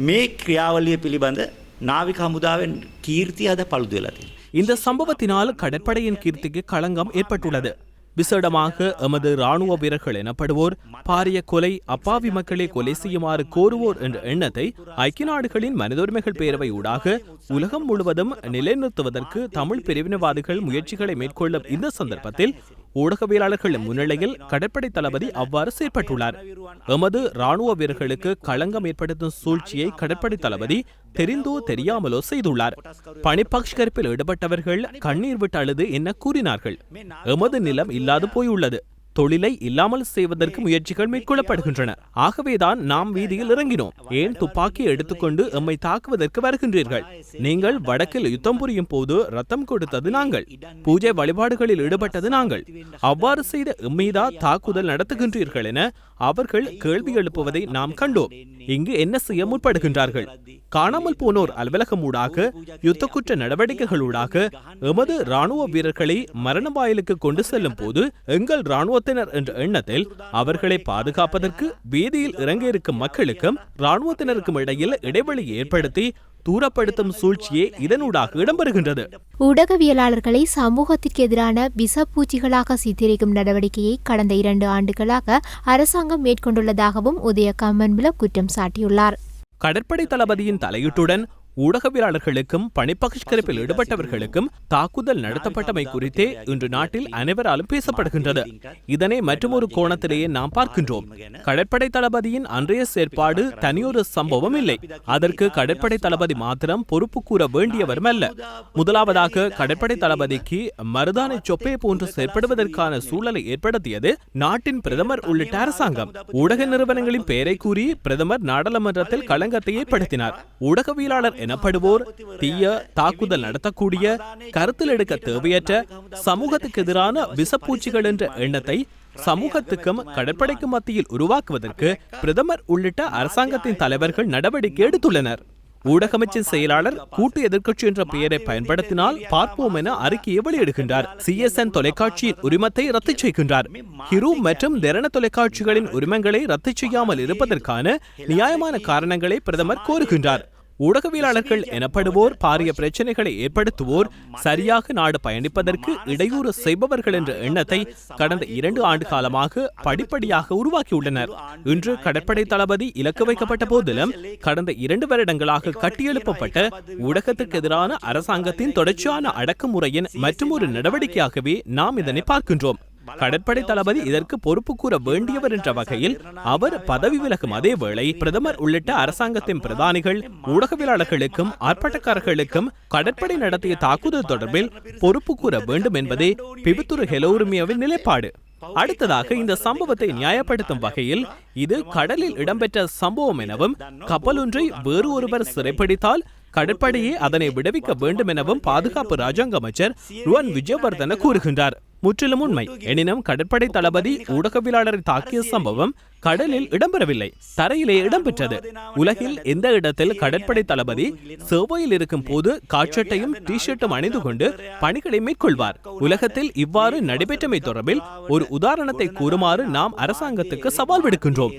මේ ක්‍රියාවලිය පිළිබඳ නාවික හමුදාවෙන් කීර්තිය අද පළුදු වෙලා තියෙනවා. இந்த சம்பவத்தினால் கடற்படையின் கீர்த்திக்கு களங்கம் ஏற்பட்டுள்ளது விசேடமாக எமது ராணுவ வீரர்கள் எனப்படுவோர் பாரிய கொலை அப்பாவி மக்களை கொலை செய்யுமாறு கோருவோர் என்ற எண்ணத்தை ஐக்கிய நாடுகளின் மனித உரிமைகள் பேரவை ஊடாக உலகம் முழுவதும் நிலைநிறுத்துவதற்கு தமிழ் பிரிவினவாதிகள் முயற்சிகளை மேற்கொள்ளும் இந்த சந்தர்ப்பத்தில் ஊடகவியலாளர்கள் முன்னிலையில் கடற்படை தளபதி அவ்வாறு செயற்பட்டுள்ளார். எமது ராணுவ வீரர்களுக்கு களங்கம் ஏற்படுத்தும் சூழ்ச்சியை கடற்படை தளபதி தெரிந்தோ தெரியாமலோ செய்துள்ளார். பணிப்பக்ஷ்கரிப்பில் ஈடுபட்டவர்கள் கண்ணீர் விட்டு அழுது என்ன கூறினார்கள்? எமது நிலம் இல்லாது போயுள்ளது. தொழிலை இல்லாமல் செய்வதற்கு முயற்சிகள் மேற்கொள்ளப்படுகின்றன. ஆகவேதான் நாம் வீதியில் இறங்கினோம். ஏன் துப்பாக்கி எடுத்துக்கொண்டு எம்மை தாக்குவதற்கு வருகின்றீர்கள்? நீங்கள் வடக்கில் யுத்தம் புரியும் போது ரத்தம் கொடுத்தது நாங்கள். பூஜை வழிபாடுகளில் ஈடுபட்டது நாங்கள். அவ்வாறு செய்த எம்மீதா தாக்குதல் நடத்துகின்றீர்கள் என அவர்கள் கேள்வி எழுப்புவதை நாம் கண்டோம். இங்கு என்ன செய்ய முற்படுகின்றார்கள்? காணாமல் போனோர் அலுவலகம் ஊடாக யுத்த குற்ற நடவடிக்கைகளூடாக எமது ராணுவ வீரர்களை மரண வாயிலுக்கு கொண்டு செல்லும் போது எங்கள் ராணுவத்தினர் என்ற எண்ணத்தில் அவர்களை பாதுகாப்பதற்கு வீதியில் இறங்க இருக்கும் மக்களுக்கும் ராணுவத்தினருக்கும் இடையில் இடைவெளி ஏற்படுத்தி தூரப்படுத்தும் சூழ்ச்சியே இதனூடாக இடம்பெறுகின்றது. ஊடகவியலாளர்களை சமூகத்திற்கு எதிரான விஷப்பூச்சிகளாக சித்தரிக்கும் நடவடிக்கையை கடந்த இரண்டு ஆண்டுகளாக அரசாங்கம் மேற்கொண்டுள்ளதாகவும் உதய கம்மன்பில குற்றம் சாட்டியுள்ளார். கடற்படை தளபதியின் தலையீட்டுடன் ஊடகவியலாளர்களுக்கும் பணிப்பகிஷ்கரிப்பில் ஈடுபட்டவர்களுக்கும் தாக்குதல் நடத்தப்பட்டமை குறித்தே இன்று நாட்டில் அனைவராலும் பேசப்படுகின்றது. இதனை மற்றொரு கோணத்திலேயே நாம் பார்க்கின்றோம். கடற்படை தளபதியின் அன்றைய செயற்பாடு தனியொரு சம்பவம் இல்லை. அதற்கு கடற்படை தளபதி மாத்திரம் பொறுப்பு கூற வேண்டியவரும் அல்ல முதலாவதாக கடற்படை தளபதிக்கு மருதானை சொப்பே போன்று செயற்படுவதற்கான சூழலை ஏற்படுத்தியது நாட்டின் பிரதமர் உள்ளிட்ட அரசாங்கம். ஊடக நிறுவனங்களின் பெயரை கூறி பிரதமர் நாடாளுமன்றத்தில் களங்கத்தை ஏற்படுத்தினார் ஊடகவியலாளர் எனப்படுவோர் தீய தாக்குதல் நடத்தக்கூடிய கருத்தில் எடுக்க தேவையற்ற சமூகத்துக்கு எதிரான விஷப்பூச்சிகள் என்ற எண்ணத்தை சமூகத்துக்கும் கடற்படைக்கும் மத்தியில் உருவாக்குவதற்கு பிரதமர் உள்ளிட்ட அரசாங்கத்தின் தலைவர்கள் நடவடிக்கை எடுத்துள்ளனர். ஊடகமைச்சின் செயலாளர் கூட்டு எதிர்க்கட்சி என்ற பெயரை பயன்படுத்தினால் பார்ப்போம் என அறிக்கையை வெளியிடுகின்றார். சிஎஸ்என் தொலைக்காட்சியின் உரிமத்தை ரத்து செய்கின்றார். ஹிரு மற்றும் தெரண தொலைக்காட்சிகளின் உரிமங்களை ரத்து செய்யாமல் இருப்பதற்கான நியாயமான காரணங்களை பிரதமர் கோருகின்றார். ஊடகவியலாளர்கள் எனப்படுவோர் பாரிய பிரச்சனைகளை ஏற்படுத்துவோர் சரியாக நாடு பயணிப்பதற்கு இடையூறு செய்பவர்கள் என்ற எண்ணத்தை கடந்த இரண்டு ஆண்டு காலமாக படிப்படியாக உருவாக்கியுள்ளனர். இன்று கடற்படை தளபதி இலக்கு வைக்கப்பட்ட போதிலும் கடந்த இரண்டு வருடங்களாக கட்டியெழுப்பப்பட்ட ஊடகத்துக்கு எதிரான அரசாங்கத்தின் தொடர்ச்சியான அடக்குமுறையின் மற்றொரு நடவடிக்கையாகவே நாம் இதனை பார்க்கின்றோம். கடற்படை தளபதி இதற்கு பொறுப்பு கூற வேண்டியவர் என்ற வகையில் அவர் பதவி விலகும் அதே வேளை பிரதமர் உள்ளிட்ட அரசாங்கத்தின் பிரதானிகள் ஊடகவியலாளர்களுக்கும் ஆர்ப்பாட்டக்காரர்களுக்கும் கடற்படை நடத்திய தாக்குதல் தொடர்பில் பொறுப்பு கூற வேண்டும் என்பதே பிபித்துரு ஹெலோருமியாவின் நிலைப்பாடு. அடுத்ததாக இந்த சம்பவத்தை நியாயப்படுத்தும் வகையில் இது கடலில் இடம்பெற்ற சம்பவம் எனவும் கப்பலொன்றை வேறு ஒருவர் சிறைப்பிடித்தால் கடற்படையே அதனை விடுவிக்க வேண்டும் எனவும் பாதுகாப்பு ராஜாங்க அமைச்சர் ருவன் விஜயவர்தன கூறுகின்றார். முற்றிலும் உண்மை. எனினும் கடற்படை தளபதி ஊடகவியலாளரை தாக்கிய சம்பவம் கடலில் இடம்பெறவில்லை. தரையிலே இடம்பெற்றது. உலகில் எந்த இடத்தில் கடற்படை தளபதி சேவையில் இருக்கும் போது காட்சட்டையும் டி ஷர்ட்டும் அணிந்து கொண்டு பணிகளை மேற்கொள்வார். உலகத்தில் இவ்வாறு நடைபெற்றமை தொடர்பில் ஒரு உதாரணத்தை கூறுமாறு நாம் அரசாங்கத்துக்கு சவால் விடுக்கின்றோம்.